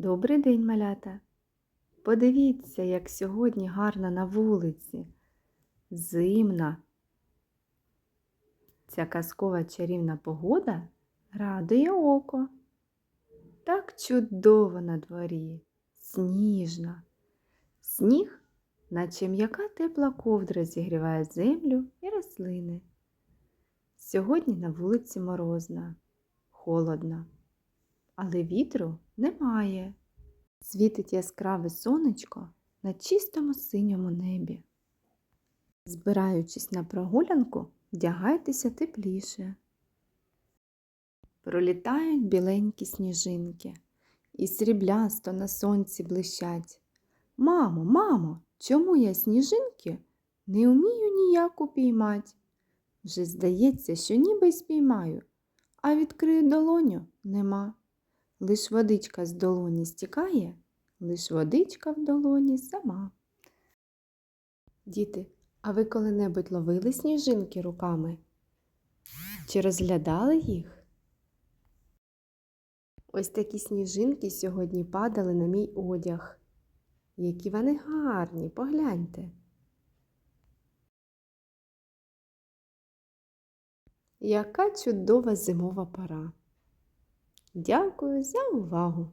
Добрий день, малята! Подивіться, як сьогодні гарно на вулиці. Зимна. Ця казкова чарівна погода радує око. Так чудово на дворі, сніжно. Сніг, наче м'яка тепла ковдра зігріває землю і рослини. Сьогодні на вулиці морозна, холодно, але вітру немає. Світить яскраве сонечко на чистому синьому небі. Збираючись на прогулянку, вдягайтеся тепліше. Пролітають біленькі сніжинки і сріблясто на сонці блищать. Мамо, мамо, чому я сніжинки не вмію ніяк упіймать? Вже здається, що ніби й спіймаю, а відкрию долоню нема. Лиш водичка з долоні стікає, лиш водичка в долоні сама. Діти, а ви коли-небудь ловили сніжинки руками? Чи розглядали їх? Ось такі сніжинки сьогодні падали на мій одяг. Які вони гарні, погляньте. Яка чудова зимова пора. Дякую за увагу!